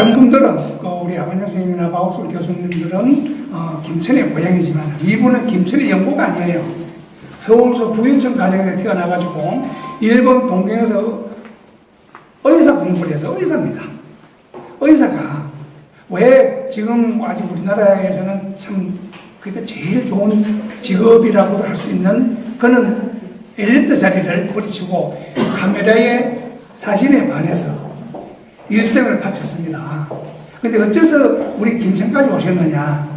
다른 분들은 그 우리 아반장 선생님이나 박옥술 교수님들은 어, 김천의 고향이지만 이분은 김천의 영고가 아니에요. 서울서 부유청 가정에 태어나가지고 일본 동경에서 의사 공부를 해서 의사입니다. 의사가 왜 지금 아직 우리나라에서는 참 그게 제일 좋은 직업이라고도 할 수 있는 그는 엘리트 자리를 부딪히고 카메라의 사진에 반해서 일생을 바쳤습니다. 근데 어째서 우리 김천까지 오셨느냐?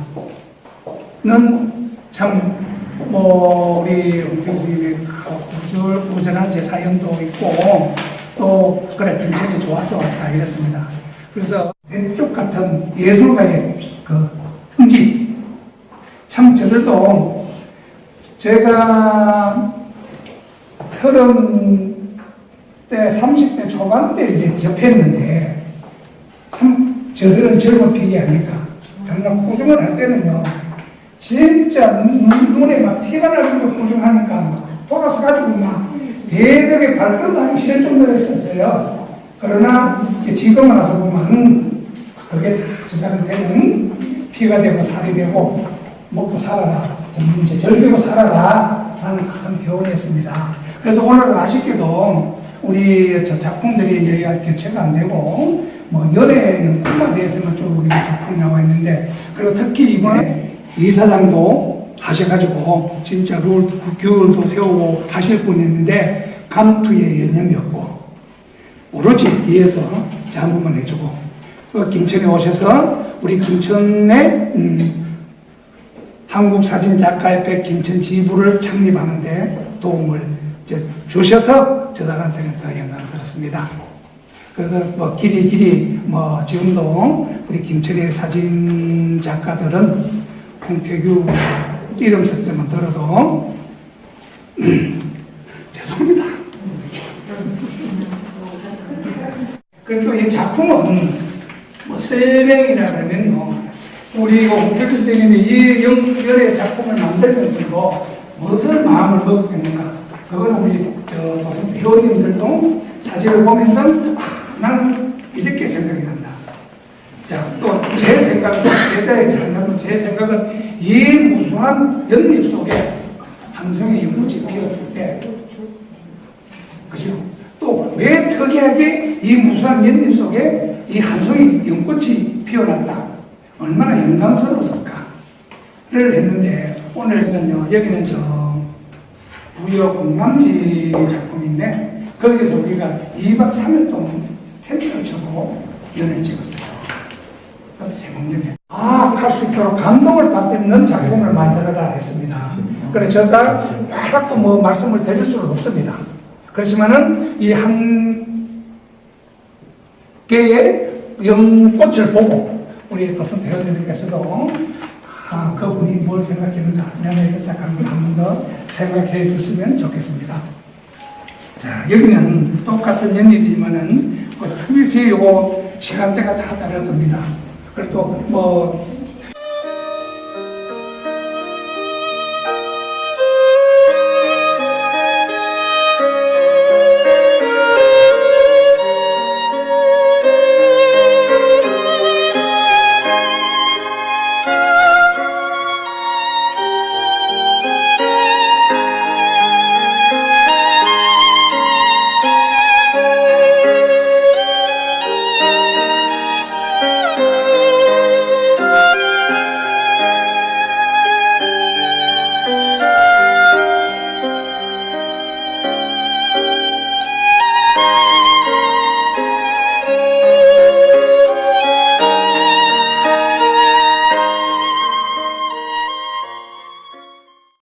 는참 뭐 우리 홍평 선생님의 구절 구절한 제 사연도 있고 또 그래 김천이 좋아서 왔다 이랬습니다. 그래서 대쪽 같은 예술가의 그 성기 참 저들도 제가 서른 때 30대 초반 때 이제 접했는데 참 저들은 젊은 피기 아닐까. 정말 꾸중을 할 때는요. 진짜 눈, 눈에 막 피가 날 정도로 꾸중하니까 막 돌아서 가지고 막 대덕에 발걸음 하기 싫을 정도로 했었어요. 그러나 지금 와서 보면 음, 그게 다저 사람한테는 피가 되고 살이 되고 먹고 살아라. 좀 이제 즐기고 살아라. 라는 큰 교훈이었습니다. 그래서 오늘은 아쉽게도 우리 저 작품들이 이제 아직 개최가 안 되고 뭐 꿈에 대해서만 쭉 우리 작품 나와 있는데 그리고 특히 이번에 이사장도 하셔가지고 진짜 룰 규율도 세우고 하실 분이었는데 감투에 연념이었고 오로지 뒤에서 자한 번만 해주고 그 김천에 오셔서 우리 김천의 음, 한국 사진 작가협회 김천 지부를 창립하는데 도움을 이제 주셔서 저들한테는 더 영광을 들었습니다. 그래서 뭐 길이 길이 뭐 지금도 우리 김철의 사진 작가들은 홍태규 이름 쓸 때만 들어도 죄송합니다. 그리고 이 작품은 뭐 설명이라면요 우리 홍태규 선생님이 이 영- 열의 작품을 만들면서 무엇을 마음을 먹었겠는가 그건 우리 저 무슨 회원님들도 사진을 보면서 아, 나는 이렇게 생각이 난다. 자, 또 제 제자의 장사는 제 생각은 이 무수한 연잎 속에 한 송이 연꽃이 피었을 때, 그죠? 또 왜 특이하게 이 무수한 연잎 속에 이한 송이 연꽃이 피어났다? 얼마나 영광스러웠을까를 했는데, 오늘은요, 여기는 저 부여 관광지 작품인데, 거기서 우리가 2박 3일 동안 텐트를 쳐고 연을 찍었어요. 그래서 제목님이 아, 할 수 있도록 감동을 받을 수 있는 작품을 만들어라 했습니다. 그래, 저달 하나도 뭐 말씀을 드릴 수는 없습니다. 그렇지만은 이 한 개의 연꽃을 보고 우리 도선 대원님께서도 아, 그분이 뭘 생각했는가 내가 이렇게 한번 더 생각해 주시면 좋겠습니다. 자, 여기는 똑같은 연립이지만은 뭐 틀리지 요 시간대가 다 다를 겁니다. 그리고 뭐